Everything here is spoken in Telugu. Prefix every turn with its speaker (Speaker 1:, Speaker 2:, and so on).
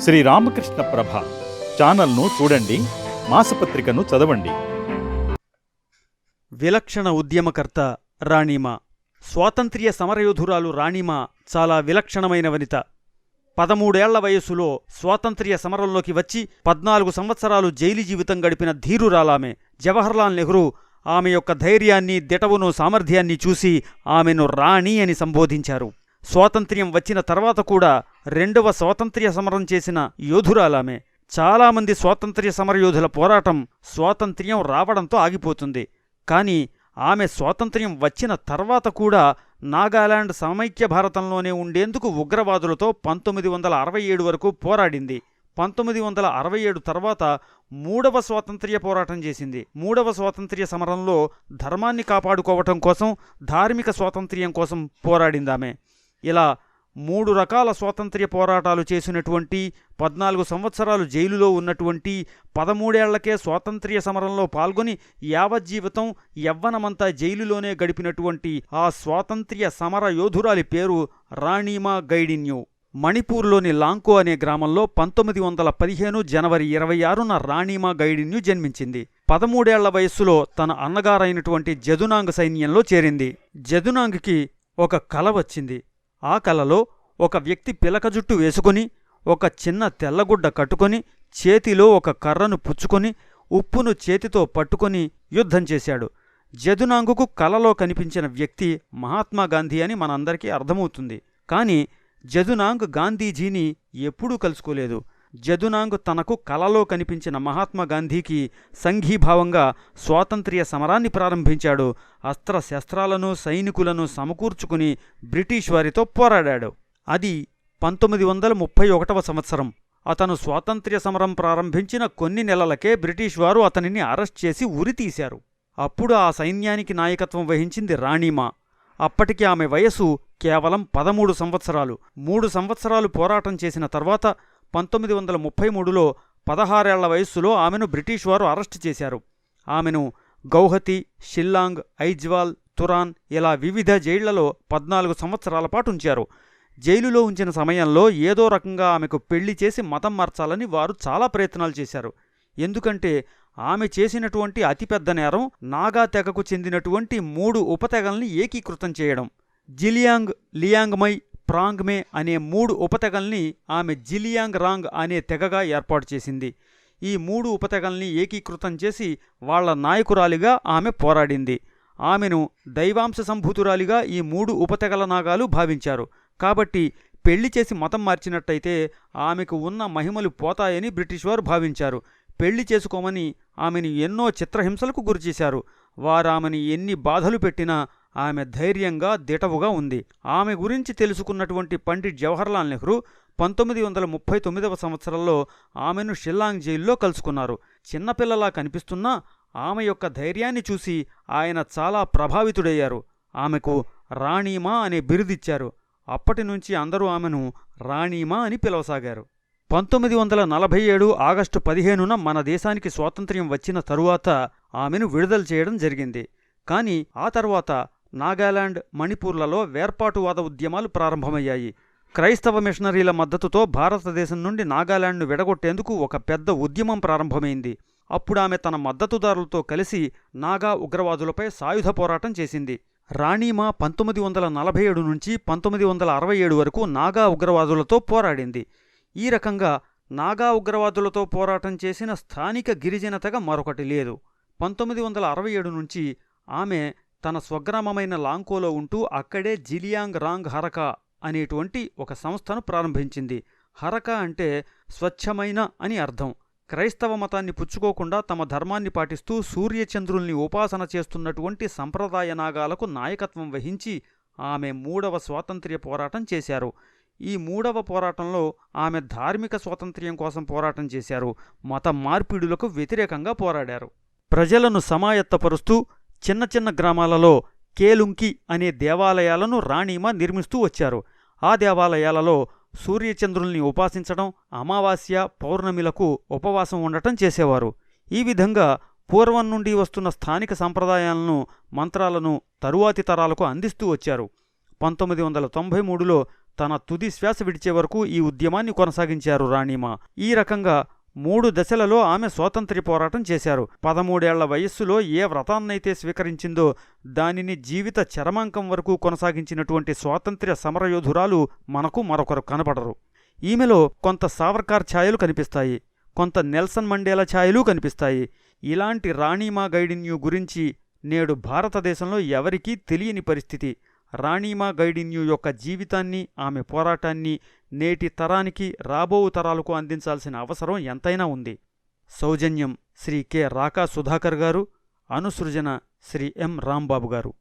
Speaker 1: శ్రీ రామకృష్ణ ప్రభ ఛానల్ను చూడండి మాసపత్రికను చదవండి.
Speaker 2: విలక్షణ ఉద్యమకర్త రాణిమా. స్వాతంత్ర్య సమరయోధురాలు రాణిమా చాలా విలక్షణమైన వనిత పదమూడేళ్ళ వయస్సులో స్వాతంత్ర్య సమరంలోకి వచ్చి పద్నాలుగు సంవత్సరాలు జైలు జీవితం గడిపిన ధీరురాలామె జవహర్లాల్ నెహ్రూ ఆమె యొక్క ధైర్యాన్ని దిటవును సామర్థ్యాన్ని చూసి ఆమెను రాణి అని సంబోధించారు. స్వాతంత్ర్యం వచ్చిన తర్వాత కూడా రెండవ స్వాతంత్ర్య సమరం చేసిన యోధురాలామే. చాలామంది స్వాతంత్ర్య సమరయోధుల పోరాటం స్వాతంత్ర్యం రావడంతో ఆగిపోతుంది. కానీ ఆమె స్వాతంత్ర్యం వచ్చిన తర్వాత కూడా నాగాలాండ్ సమైక్య భారతంలోనే ఉండేందుకు ఉగ్రవాదులతో పంతొమ్మిది వందల అరవై ఏడు వరకు పోరాడింది. పంతొమ్మిది వందల అరవై ఏడు తర్వాత మూడవ స్వాతంత్ర్య పోరాటం చేసింది. మూడవ స్వాతంత్ర్య సమరంలో ధర్మాన్ని కాపాడుకోవటం కోసం ధార్మిక స్వాతంత్ర్యం కోసం పోరాడిందామె. ఇలా మూడు రకాల స్వాతంత్ర్య పోరాటాలు చేసినటువంటి పద్నాలుగు సంవత్సరాలు జైలులో ఉన్నటువంటి పదమూడేళ్ళకే స్వాతంత్ర్య సమరంలో పాల్గొని యావజ్జీవితం యవ్వనమంతా జైలులోనే గడిపినటువంటి ఆ స్వాతంత్ర్య సమర యోధురాలి పేరు రాణీమా గైడిన్యూ. మణిపూర్లోని లాంకో అనే గ్రామంలో పంతొమ్మిది వందల పదిహేను జనవరి ఇరవై ఆరున రాణీమా గైడిన్యూ జన్మించింది. పదమూడేళ్ళ వయస్సులో తన అన్నగారైనటువంటి జదునాంగ్ సైన్యంలో చేరింది. జదునాంగ్కి ఒక కల వచ్చింది. ఆ కలలో ఒక వ్యక్తి పిలక జుట్టు వేసుకొని ఒక చిన్న తెల్లగుడ్డ కట్టుకొని చేతిలో ఒక కర్రను పుచ్చుకొని ఉప్పును చేతితో పట్టుకొని యుద్ధం చేశాడు. జదునాంగుకు కలలో కనిపించిన వ్యక్తి మహాత్మా గాంధీ అని మనందరికీ అర్థమవుతుంది. కానీ జదునాంగ్ గాంధీజీని ఎప్పుడూ కలుసుకోలేదు. జదునాంగ్ తనకు కలలో కనిపించిన మహాత్మా గాంధీకి సంఘీభావంగా స్వాతంత్ర్య సమరాన్ని ప్రారంభించాడు. అస్త్రశస్త్రాలను సైనికులను సమకూర్చుకుని బ్రిటిష్ వారితో పోరాడాడు. అది పంతొమ్మిది వందల ముప్పై ఒకటవ సంవత్సరం. అతను స్వాతంత్ర్య సమరం ప్రారంభించిన కొన్ని నెలలకే బ్రిటిష్ వారు అతనిని అరెస్ట్ చేసి ఉరితీశారు అప్పుడు ఆ సైన్యానికి నాయకత్వం వహించింది రాణిమా. అప్పటికి ఆమె వయసు కేవలం పదమూడు సంవత్సరాలు. మూడు సంవత్సరాలు పోరాటం చేసిన తర్వాత పంతొమ్మిది వందల ముప్పై మూడులో పదహారేళ్ళ వయస్సులో ఆమెను బ్రిటిష్ వారు అరెస్టు చేశారు. ఆమెను గౌహతి షిల్లాంగ్ ఐజ్వాల్ తురాన్ ఇలా వివిధ జైళ్ళలో పద్నాలుగు సంవత్సరాల పాటు ఉంచారు. జైలులో ఉంచిన సమయంలో ఏదో రకంగా ఆమెకు పెళ్ళి చేసి మతం మార్చాలని వారు చాలా ప్రయత్నాలు చేశారు. ఎందుకంటే ఆమె చేసినటువంటి అతిపెద్ద నేరం నాగా తెగకు చెందినటువంటి మూడు ఉపతెగల్ని ఏకీకృతం చేయడం. జిలియాంగ్ లియాంగ్మై ప్రాంగ్మే అనే మూడు ఉపతెగల్ని ఆమె జిలియాంగ్ రాంగ్ అనే తెగగా ఏర్పాటు చేసింది. ఈ మూడు ఉపతెగల్ని ఏకీకృతం చేసి వాళ్ళ నాయకురాలిగా ఆమె పోరాడింది. ఆమెను దైవాంశ సంభూతురాలిగా ఈ మూడు ఉపతెగల నాగాలు భావించారు. కాబట్టి పెళ్ళి చేసి మతం మార్చినట్టయితే ఆమెకు ఉన్న మహిమలు పోతాయని బ్రిటిష్ వారు భావించారు. పెళ్ళి చేసుకోమని ఆమెను ఎన్నో చిత్రహింసలకు గురిచేశారు. వారామెని ఎన్ని బాధలు పెట్టినా ఆమె ధైర్యంగా దిటవుగా ఉంది. ఆమె గురించి తెలుసుకున్నటువంటి పండిట్ జవహర్లాల్ నెహ్రూ పంతొమ్మిది వందల ముప్పై తొమ్మిదవ సంవత్సరంలో ఆమెను షిల్లాంగ్ జైల్లో కలుసుకున్నారు. చిన్నపిల్లలా కనిపిస్తున్నా ఆమె యొక్క ధైర్యాన్ని చూసి ఆయన చాలా ప్రభావితుడయ్యారు. ఆమెకు రాణీమా అనే బిరుదిచ్చారు. అప్పటి నుంచి అందరూ ఆమెను రాణీమా అని పిలవసాగారు. పంతొమ్మిది వందల నలభై ఏడు ఆగస్టు పదిహేనున మన దేశానికి స్వాతంత్ర్యం వచ్చిన తరువాత ఆమెను విడుదల చేయడం జరిగింది. కానీ ఆ తర్వాత నాగాలాండ్ మణిపూర్లలో వేర్పాటువాద ఉద్యమాలు ప్రారంభమయ్యాయి. క్రైస్తవ మిషనరీల మద్దతుతో భారతదేశం నుండి నాగాలాండ్ను విడగొట్టేందుకు ఒక పెద్ద ఉద్యమం ప్రారంభమైంది. అప్పుడు ఆమె తన మద్దతుదారులతో కలిసి నాగా ఉగ్రవాదులపై సాయుధ పోరాటం చేసింది. రాణీమా పంతొమ్మిది వందల నలభై ఏడు నుంచి పంతొమ్మిది వందల అరవై ఏడు వరకు నాగా ఉగ్రవాదులతో పోరాడింది. ఈ రకంగా నాగా ఉగ్రవాదులతో పోరాటం చేసిన స్థానిక గిరిజనతగా మరొకటి లేదు. పంతొమ్మిది వందల అరవై ఏడు నుంచి ఆమె తన స్వగ్రామమైన లాంకోలో ఉంటూ అక్కడే జిలియాంగ్ రాంగ్ హరకా అనేటువంటి ఒక సంస్థను ప్రారంభించింది. హరకా అంటే స్వచ్ఛమైన అని అర్థం. క్రైస్తవ మతాన్ని పుచ్చుకోకుండా తమ ధర్మాన్ని పాటిస్తూ సూర్యచంద్రుల్ని ఉపాసన చేస్తున్నటువంటి సంప్రదాయ నాగాలకు నాయకత్వం వహించి ఆమె మూడవ స్వాతంత్ర్య పోరాటం చేశారు. ఈ మూడవ పోరాటంలో ఆమె ధార్మిక స్వాతంత్ర్యం కోసం పోరాటం చేశారు. మత మార్పిడులకు వ్యతిరేకంగా పోరాడారు. ప్రజలను సమాయత్తపరుస్తూ చిన్న చిన్న గ్రామాలలో కేలుంకి అనే దేవాలయాలను రాణీమ నిర్మిస్తూ వచ్చారు. ఆ దేవాలయాలలో సూర్యచంద్రుల్ని ఉపాసించడం అమావాస్య పౌర్ణమిలకు ఉపవాసం ఉండటం చేసేవారు. ఈ విధంగా పూర్వం నుండి వస్తున్న స్థానిక సంప్రదాయాలను మంత్రాలను తరువాతి తరాలకు అందిస్తూ వచ్చారు. పంతొమ్మిది వందల తొంభై మూడులో తన తుది శ్వాస విడిచే వరకు ఈ ఉద్యమాన్ని కొనసాగించారు రాణిమ. ఈ రకంగా మూడు దశలలో ఆమె స్వాతంత్ర్య పోరాటం చేశారు. పదమూడేళ్ళ వయస్సులో ఏ వ్రతాన్నైతే స్వీకరించిందో దానిని జీవిత చరమాంకం వరకు కొనసాగించినటువంటి స్వాతంత్ర్య సమరయోధురాలు మనకు మరొకరు కనపడరు. ఈమెలో కొంత సావర్కార్ ఛాయలు కనిపిస్తాయి కొంత నెల్సన్ మండేలా ఛాయలు కనిపిస్తాయి. ఇలాంటి రాణీమా గైడిన్యూ గురించి నేడు భారతదేశంలో ఎవరికీ తెలియని పరిస్థితి. రాణీమా గైడిన్యూ యొక్క జీవితాన్ని ఆమె పోరాటాన్ని నేటి తరానికి రాబో తరాలకు అందించాల్సిన అవసరం ఎంతైనా ఉంది. సౌజన్యం శ్రీ కె రాకా సుధాకర్ గారు అనుసృజన శ్రీ ఎం రాంబాబు గారు.